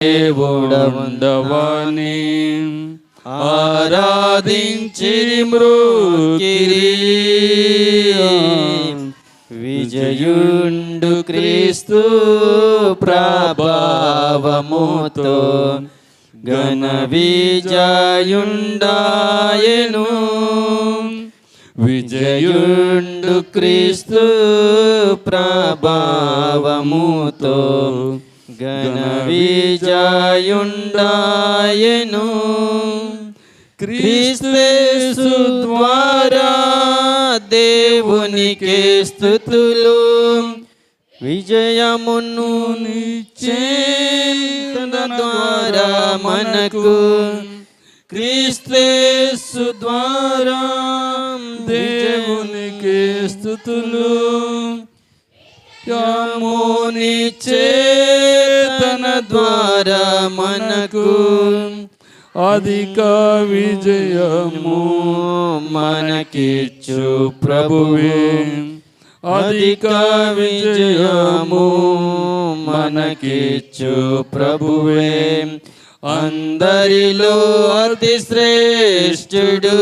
దేవుడవందవని ఆరాధించి మృకిరి విజయుండు క్రీస్తు ప్రభావముతో ఘన విజయుండాయను. విజయుండు క్రీస్తు ప్రభావముతో ఘన క్రీస్తు ద్వారా దేవునికి స్థుతులు విజయమును నిచ్చే ద్వారా మనకు క్రీస్తు ద్వారా దేవునికి స్థుతులు యామోని చేతన ద్వారా మనకు అధిక విజయము మనకిచ్చు ప్రభువే. అధిక విజయము మనకిచ్చు ప్రభువే. అందరిలో అతి శ్రేష్ఠుడు.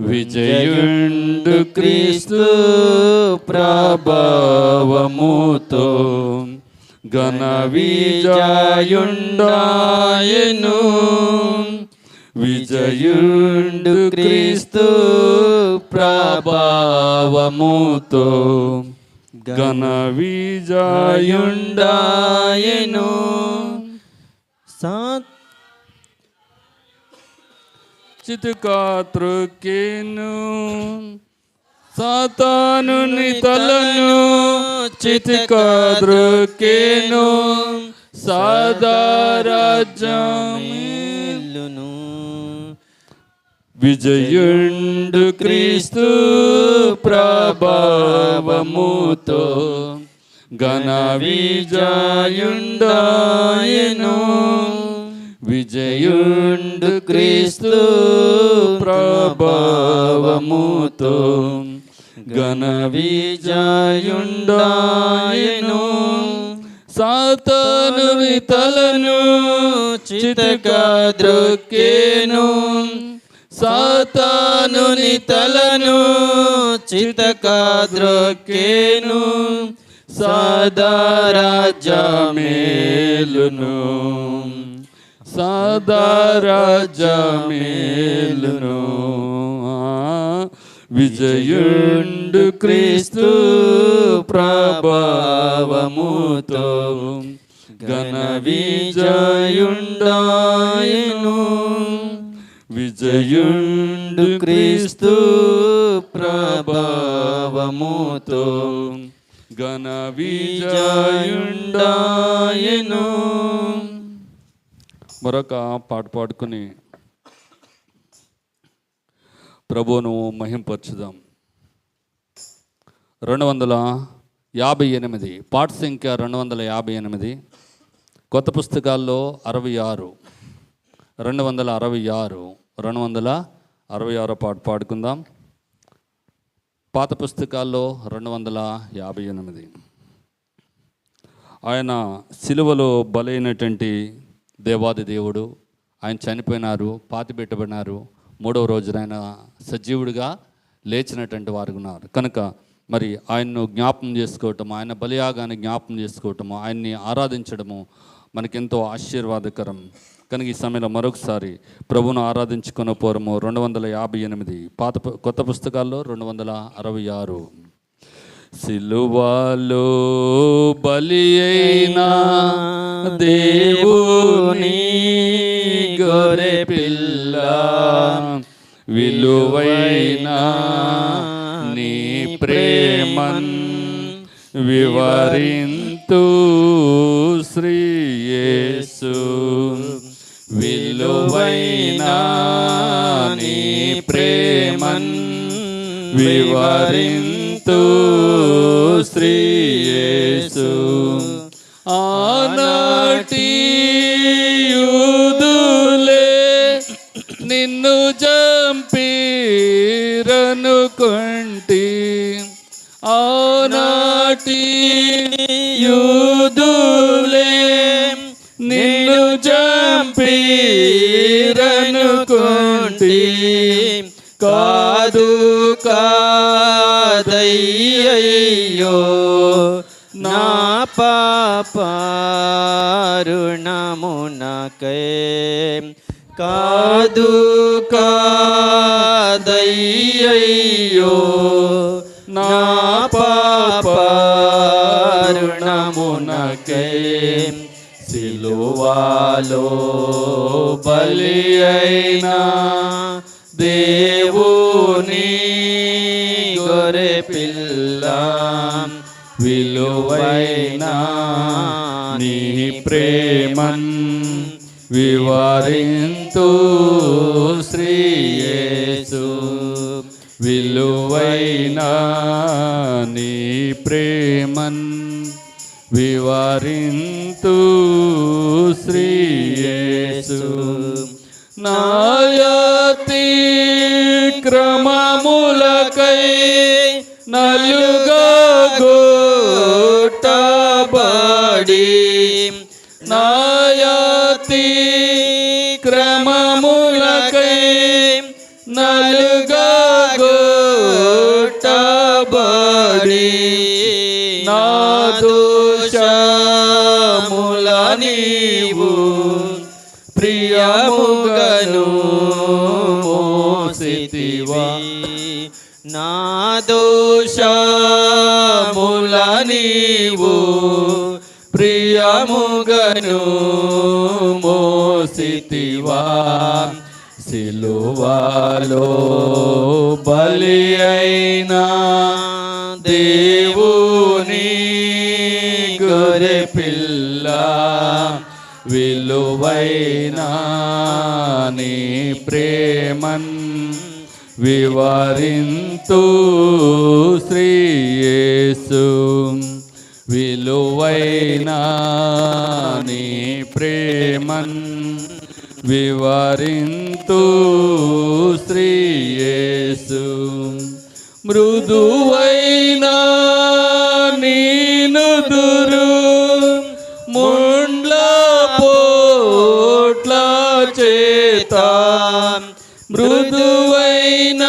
విజయుండు క్రీస్తు ప్రభావముతో ఘన విజయుండాయను. విజయుండు క్రీస్తు ప్రభావముతో ఘన విజయుండాయను. సాత్ చితుకాతృకేను సాతానుని తలను చితుకాతృకేను సాదారాజ్యమే మేలును విజయుండు క్రీస్తు ప్రభావముతో ఘన విజయుండాయను విజయుండు క్రీస్తు ప్రభావముతో ఘన విజయుండాయను. సాతాను తలను చితగా ద్రొక్కేను. సాతానుని తలను చితకా సాదారాజ్యమేలును సదారాజమేలును. సదారాజమేలును విజయుండు క్రీస్తు ప్రభావముతో ఘన విజయుండాయను విజయుండు క్రీస్తు ప్రభావముతో ఘన విజయుండాయను మరొక పాట పాడుకుని ప్రభువును మహింపరచుదాం. రెండు వందల యాభై ఎనిమిది. పాట సంఖ్య రెండు వందల యాభై ఎనిమిది. కొత్త పుస్తకాల్లో అరవై ఆరు. రెండు వందల అరవై ఆరు. రెండు వందల అరవై ఆరో పాట పాడుకుందాం. పాత పుస్తకాల్లో రెండు వందల యాభై ఎనిమిది. ఆయన సిలువలో బలైనటువంటి దేవాది దేవుడు ఆయన చనిపోయినారు పాతి పెట్టబడినారు మూడవ రోజున ఆయన సజీవుడిగా లేచినటువంటి వారు ఉన్నారు. కనుక మరి ఆయన్ను జ్ఞాపం చేసుకోవటము ఆయన బలియాగాన్ని జ్ఞాపం చేసుకోవటము ఆయన్ని ఆరాధించడము మనకెంతో ఆశీర్వాదకరం. కనుక ఈ సమయంలో మరొకసారి ప్రభును ఆరాధించుకున్న పూర్వము రెండు వందల యాభై ఎనిమిది పాత కొత్త పుస్తకాల్లో రెండు వందల అరవై ఆరు. సిలువలో బలి అయినా దేవుని గొర్రె పిల్ల. విలువైన నీ ప్రేమన్ వివరింతు శ్రీయేసు విలువైన నీ ప్రేమన్ వివరింతు శ్రీయేసు ఆనాటి యూదులే నిన్ను చంపిరనుకుంటి ఆనాటి యూదులే నిన్ను చంపీరనుకుంటి కాదు దయ్యయ్యో నా పాపారుణమునకై. కాదు కాదయ్యయ్యో నా పాపారుణమునకై. సిలువాలో బలి అయినా దేవుని గొర్రె పిల్ల విలువైనా నీ ప్రేమన్ వివరింతు శ్రీయేసు విలువైనా నీ ప్రేమన్ వివరింతు శ్రీయేసు నా నలుగా నా దోషముల నీవు ప్రియముగను మోసితివా. నా దోషముల నీవు ప్రియముగను మోసితివా. సిలువాలో బలి అయినా దేవుని గొరె పిల్ల విలువైనా నీ ప్రేమన్ వివరింతు శ్రీయేసు విలువైనా నీ ప్రేమన్ వివరింతు శ్రీయేసు మృదువైన నీను దురు ముండ్ల పోట్ల చేత. మృదువైన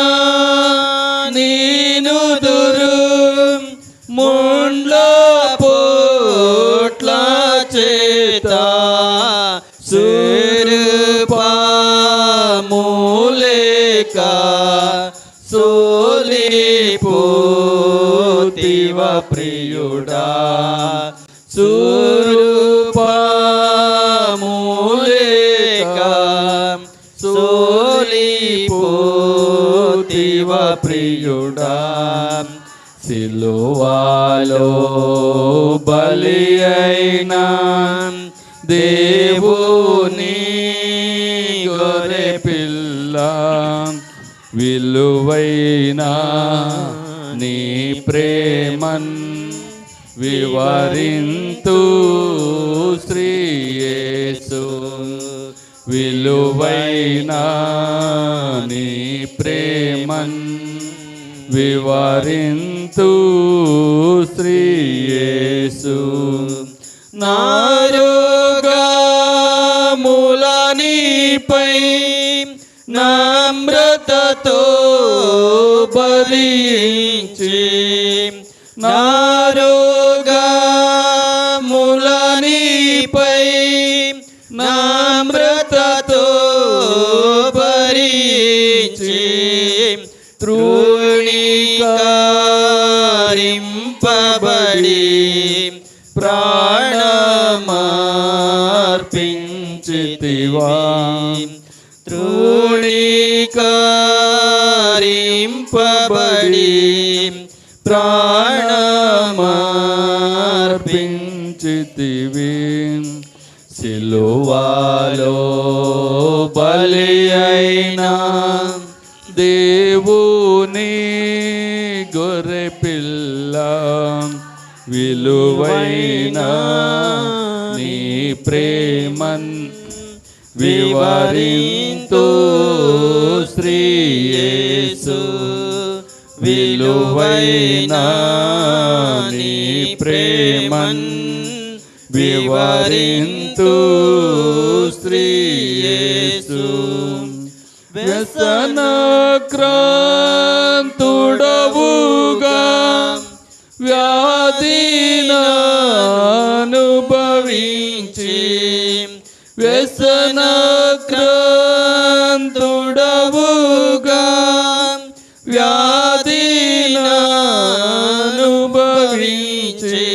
నీను దురు ముండ్ల పోట్ల చేత. సిలువాలో బలి అయినా దేవుని గొర్రె పిల్ల విలువైనా నీ ప్రేమన్ వివరింతు శ్రీయేసు విలువైన నీ ప్రేమన్ వివరింతు శ్రీయేసు నారోగములనిపై నమ్రతతో భరించి నారోగములనిపై నమ్రతతో భరించి ప్రాణమార్పించితివి సిలువాలో బలి అయినా దేవుని గొర్రె పిల్ల. విలువైన నీ ప్రేమన్ వివరింతు శ్రీయేసు విలువైన నీ ప్రేమన్ వివరింతు స్త్రీయేసు వ్యసన క్రాంతుడవుగా వ్యాధినానుభవించి వ్యసన క్రాంతుడవుగా వ్యాధినానుభవించి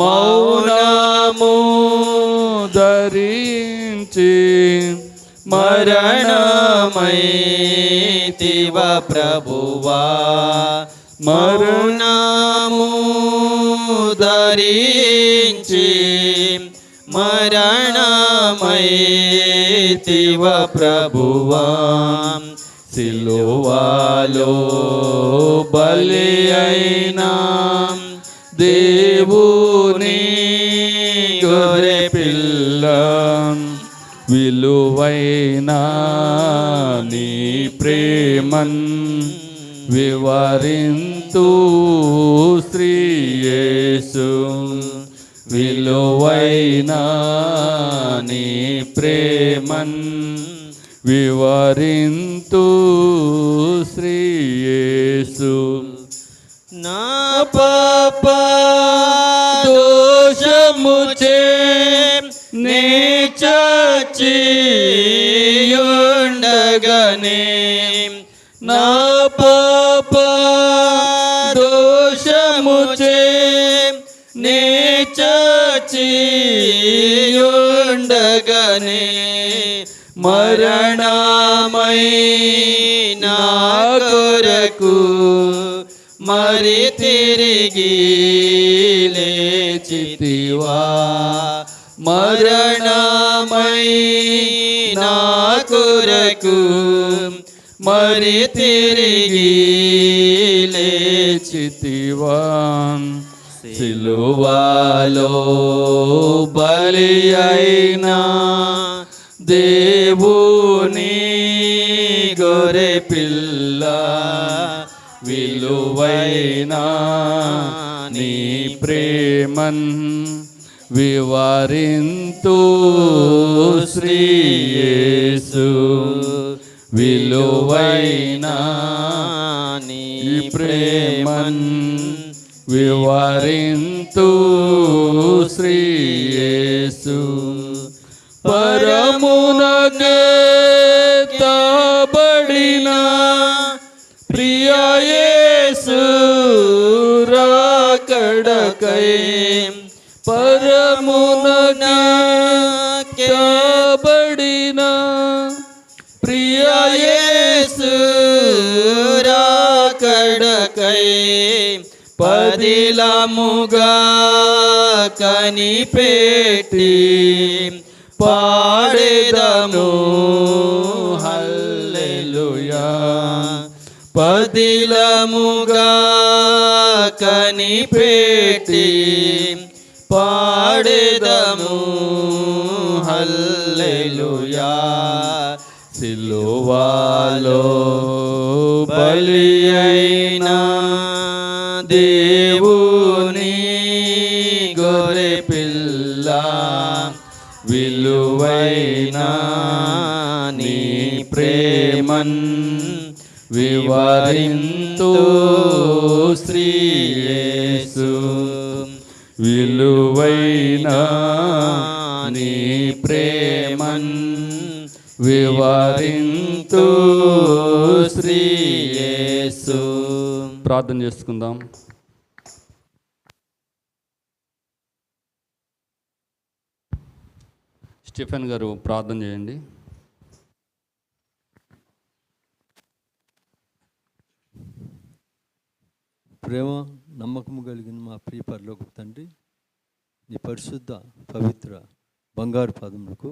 మౌనము ధరించి మరణమైతివ ప్రభువా. మరుణము ధరించి మరణమైతివ ప్రభువా. సిలువాలో బలి అయినా దేవుని గొర్రె పిల్ల విలువైన నీ ప్రేమన్ వివరింతు స్త్రీయేసు విలువైనా నీ ప్రేమన్ వివరింతు శ్రీ చచ్చియుండగనే మరణమై నా కొరకు మరి తిరిగి లేచితివా మరణమై నా కొరకు మరి తిరిగి లేచితివా సిలువాలో బలి అయినా దేవుని గొరె పిల్ల విలువైనా నీ ప్రేమన్ వివరింతు శ్రీయేసు విలువైనా నీ ప్రేమన్. వివరింతు శ్రీయేసు పరమునగేతబడిన ప్రియేసు రాకడకై. పరమునగేతబడిన కాబడిన ప్రియేసు రాకడకై. పదిలముగా కనిపెట్టి పాడేదము హల్లెలుయా. పదిలముగా కనిపెట్టి పాడేదము. హల్లెలుయా. సిలువాలో బలి అయినా దేవుని గొర్రె పిల్ల విలువైన నీ ప్రేమన్ వివరింతు శ్రీయేసు విలువైన నీ ప్రేమన్ వివరింతు శ్రీయేసు ప్రార్థన చేసుకుందాం. స్టిఫెన్ గారు ప్రార్థన చేయండి. ప్రేమ నమ్మకము కలిగిన మా ప్రియ పరలోక తండ్రి నీ పరిశుద్ధ పవిత్ర బంగారు పాదములకు